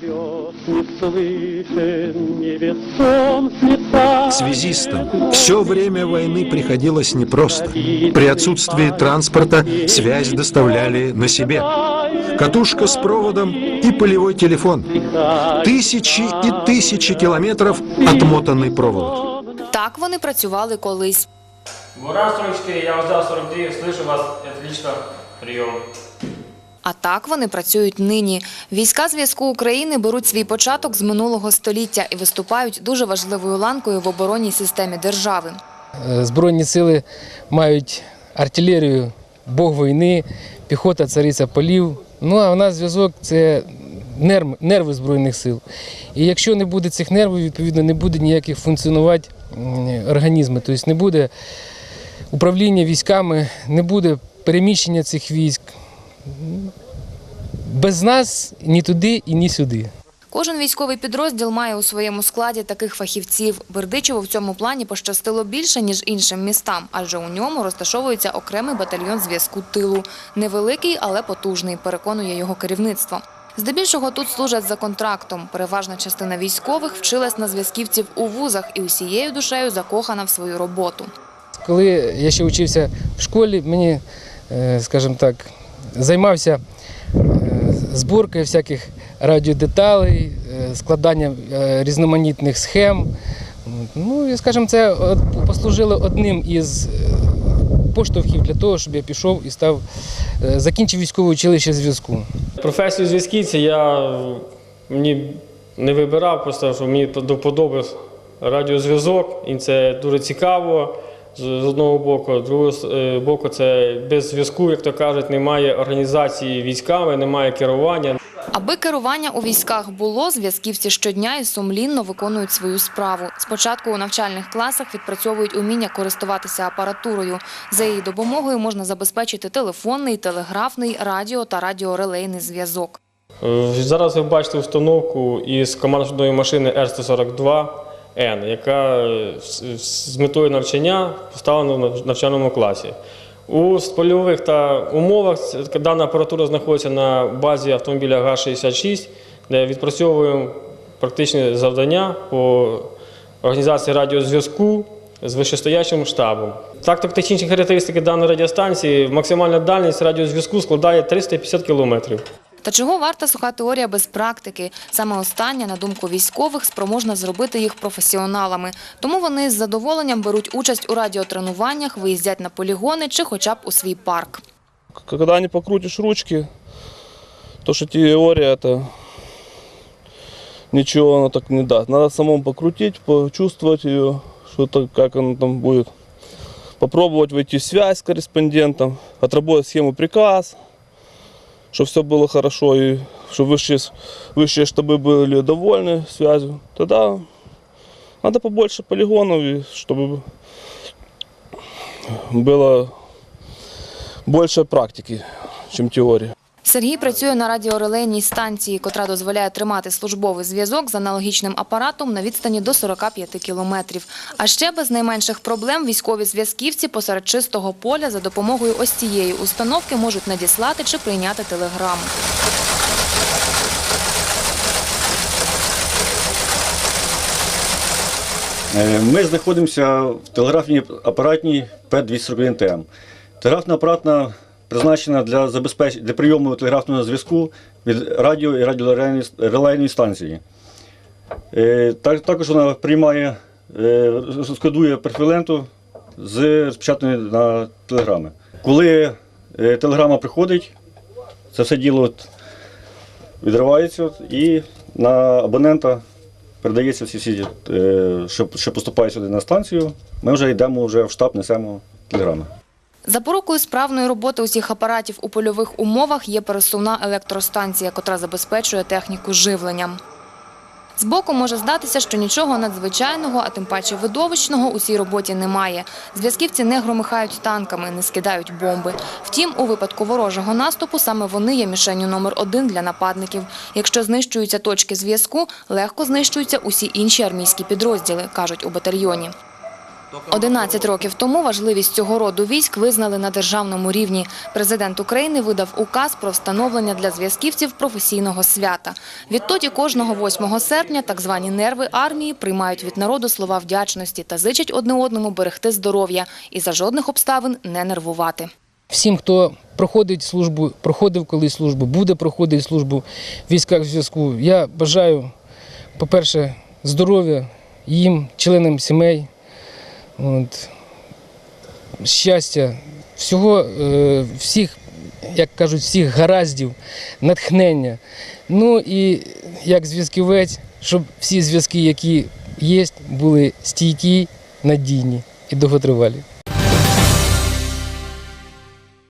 Грез не слышен, невесом. Связистам все время войны приходилось непросто. При отсутствии транспорта связь доставляли на себе. Катушка с проводом и полевой телефон. Тысячи и тысячи километров отмотанный провод. Так вони працювали колись. Буран 44, я воздал 49, слышу вас, отлично, прием. А так вони працюють нині. Війська зв'язку України беруть свій початок з минулого століття і виступають дуже важливою ланкою в оборонній системі держави. Е, Збройні сили мають артилерію, Бог війни, піхота, цариця полів. Ну а в нас зв'язок це нерв, нерви Збройних сил. І якщо не буде цих нервів, відповідно не буде ніяких функціонувати м, організму. Тобто не буде управління військами, не буде переміщення цих військ. Без нас ні туди і ні сюди. Кожен військовий підрозділ має у своєму складі таких фахівців. Бердичеву в цьому плані пощастило більше, ніж іншим містам, адже у ньому розташовується окремий батальйон зв'язку тилу. Невеликий, але потужний, переконує його керівництво. Здебільшого тут служать за контрактом. Переважна частина військових вчилась на зв'язківців у вузах і усією душею закохана в свою роботу. Коли я ще вчився в школі, мені, е, скажімо так, займався е, зборкою всяких радіодеталей, е, складанням е, різноманітних схем. Ну і, скажімо, це послужило одним із поштовхів для того, щоб я пішов і став, закінчив військове училище зв'язку. Професію зв'язківця я мені не вибирав, просто що мені до вподоби радіозв'язок, і це дуже цікаво з одного боку. З другого е, боку, це без зв'язку, як то кажуть, немає організації військами, немає керування. Аби керування у військах було, зв'язківці щодня і сумлінно виконують свою справу. Спочатку у навчальних класах відпрацьовують уміння користуватися апаратурою. За її допомогою можна забезпечити телефонний, телеграфний, радіо та радіорелейний зв'язок. Е, Зараз ви бачите установку із командної машини R142N, яка е, з- метою навчання поставлена в навчальному класі. У польових та умовах дана апаратура знаходиться на базі автомобіля ГАЗ-66, де відпрацьовуємо практичні завдання по організації радіозв'язку з вищестоячим штабом. Тактико-технічні характеристики даної радіостанції, максимальна дальність радіозв'язку складає 350 кілометрів. Та чого варта суха теорія без практики? Саме остання, на думку військових, спроможна зробити їх професіоналами. Тому вони з задоволенням беруть участь у радіотренуваннях, виїздять на полігони чи хоча б у свій парк. Когда не покрутишь ручки, то что теория это ничего оно так не даст. Надо самому покрутить, почувствовать ее, что то как оно там будет. Попробовать войти в связь с корреспондентом, отработать схему приказ, чтобы все было хорошо и чтобы высшие, высшие штабы были довольны связью. Тогда надо побольше полигонов, и чтобы было больше практики, чем теории. Сергій працює на радіорелейній станції, котра дозволяє тримати службовий зв'язок з аналогічним апаратом на відстані до 45 кілометрів. А ще без найменших проблем військові зв'язківці посеред чистого поля за допомогою ось цієї установки можуть надіслати чи прийняти телеграму. Е, Ми знаходимося в телеграфній апаратній П-241ТМ. Телеграфна апаратна призначена для забезпечення для прийому телеграфного зв'язку від радіо і радіорелейної станції. Е, так- Також вона приймає, е, складує перфіленту з розпечатаної на телеграми. Коли е, телеграма приходить, це все діло відривається і на абонента передається всі всі, що поступає сюди на станцію. Ми вже йдемо вже в штаб, несемо телеграми. Запорукою справної роботи усіх апаратів у польових умовах є пересувна електростанція, котра забезпечує техніку живленням. Збоку може здатися, що нічого надзвичайного, а тим паче видовищного у цій роботі немає. Зв'язківці не громихають танками, не скидають бомби. Втім, у випадку ворожого наступу саме вони є мішенню номер один для нападників. Якщо знищуються точки зв'язку, легко знищуються усі інші армійські підрозділи, кажуть у батальйоні. 11 років тому важливість цього роду військ визнали на державному рівні. Президент України видав указ про встановлення для зв'язківців професійного свята. Відтоді кожного 8 серпня так звані нерви армії приймають від народу слова вдячності та зичать одне одному берегти здоров'я і за жодних обставин не нервувати. Всім, хто проходить службу, проходив колись службу, буде проходити службу в військах зв'язку. Я бажаю, по-перше, здоров'я їм, членам сімей, от, щастя, всього, е, всіх, як кажуть, всіх гараздів, натхнення. Ну і як зв'язківець, щоб всі зв'язки, які є, були стійкі, надійні і довготривалі.